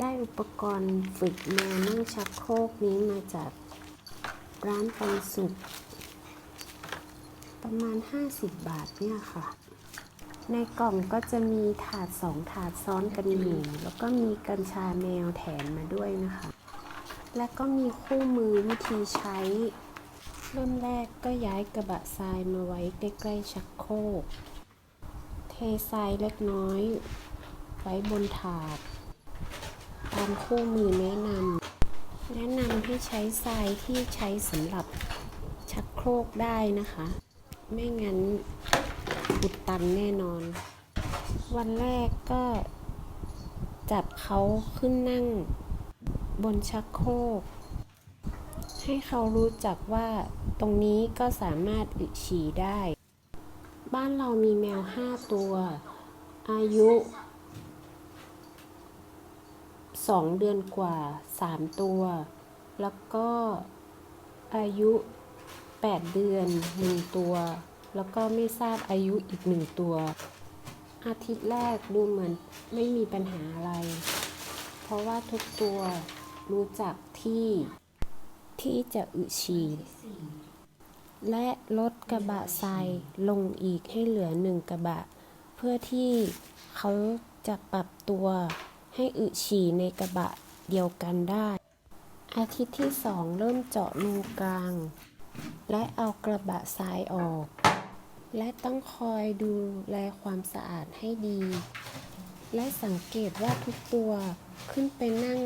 ได้อุปกรณ์ฝึกแมวนั่งชักโครกนี้มาจากร้านปันสุขประมาณ 50 บาทเนี่ยค่ะ ในกล่องก็จะมีถาดสองถาดซ้อนกันอยู่แล้วก็มีกัญชาแมวแถมมาด้วยนะคะ และก็มีคู่มือวิธีใช้ เริ่มแรกก็ย้ายกระบะทรายมาไว้ใกล้ๆชักโครก เททรายเล็กน้อย ไว้บนถาดามคู่มือแนะนำแนะนำให้ใช้ทรายที่ใช้สำหรับชักโครกได้นะคะ ไม่งั้นอุดตันแน่นอน วันแรกก็จับเขาขึ้นนั่งบนชักโครก ให้เขารู้จักว่าตรงนี้ก็สามารถอึฉี่ได้ บ้านเรามีแมวห้าตัว อายุ สองเดือนกว่าสามตัว แล้วก็อายุแปดเดือนหนึ่งตัว แล้วก็ไม่ทราบอายุอีกหนึ่งตัว อาทิตย์แรกดูเหมือนไม่มีปัญหาอะไร เพราะว่าทุกตัวรู้จักที่ที่จะอึฉี่และลดกระบะทรายลงอีกให้เหลือหนึ่งกระบะ เพื่อที่เขาจะปรับตัว ให้อึฉี่ในกระบะเดียวกันได้ อาทิตย์ที่สองเริ่มเจาะรูกลาง และเอากระบะทรายออก และต้องคอยดูแลความสะอาดให้ดี และสังเกตว่าทุกตัวขึ้นไปนั่ง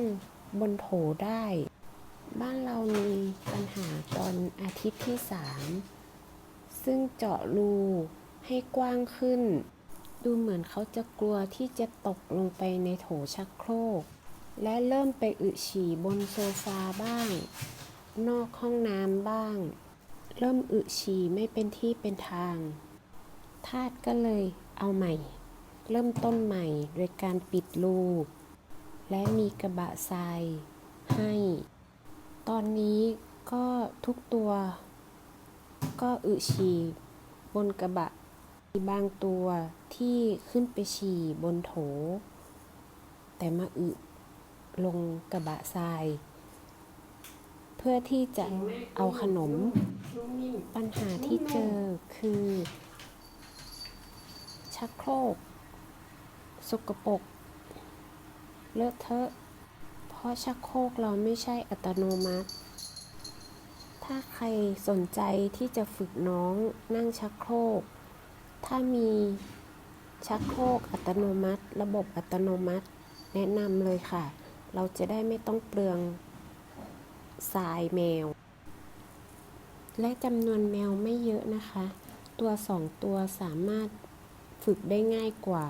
บนโถได้ บ้านเรามีปัญหาตอนอาทิตย์ที่สามซึ่งเจาะรูให้กว้างขึ้น ดูเหมือนเขาจะกลัวที่จะตกลงไปในโถชักโครก และเริ่มไปอึฉี่บนโซฟาบ้าง นอกห้องน้ำบ้าง เริ่มอึฉี่ไม่เป็นที่เป็นทาง ทาสก็เลยเอาใหม่ เริ่มต้นใหม่โดยการปิดรูและมีกระบะทรายให้ ตอนนี้ก็ทุกตัว ก็อึฉี่บนกระบะ บางตัวที่ขึ้นไปฉี่บนโถ แต่มาอึลงกระบะทราย เพื่อที่จะเอาขนม ปัญหาที่เจอคือ ชักโครก สกปรกเลอะเทอะ เพราะชักโครกเราไม่ใช่อัตโนมัติ ถ้าใครสนใจที่จะฝึกน้องนั่งชักโครก ถ้ามีชักโครกอัตโนมัติ ระบบอัตโนมัติ แนะนำเลยค่ะ เราจะได้ไม่ต้องเปลืองทรายแมว และจำนวนแมวไม่เยอะนะคะ ตัวสองตัวสามารถฝึกได้ง่ายกว่า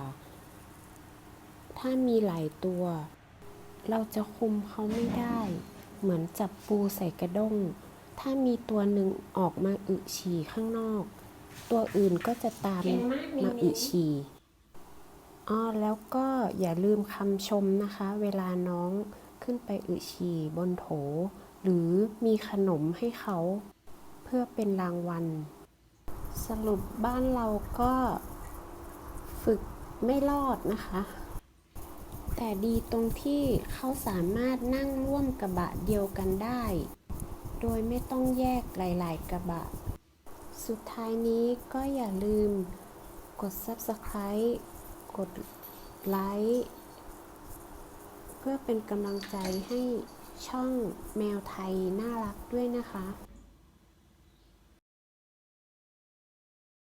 ถ้ามีหลายตัว เราจะคุมเขาไม่ได้ เหมือนจับปูใส่กระด้ง ถ้ามีตัวหนึ่งออกมาอึฉี่ข้างนอก ตัวอื่นก็จะตามมาอึฉี่อ๋อแล้วก็อย่าลืมคำชมนะคะ เวลาน้องขึ้นไปอึฉี่บนโถ หรือมีขนมให้เขา เพื่อเป็นรางวัล สรุปบ้านเราก็ฝึกไม่รอดนะคะ แต่ดีตรงที่เขาสามารถนั่งร่วมกระบะเดียวกันได้ โดยไม่ต้องแยกหลาย ๆ กระบะ สุดท้ายนี้ก็อย่าลืมกด Subscribe กดไลค์เพื่อเป็นกำลังใจให้ช่องแมวไทยน่ารักด้วยนะคะ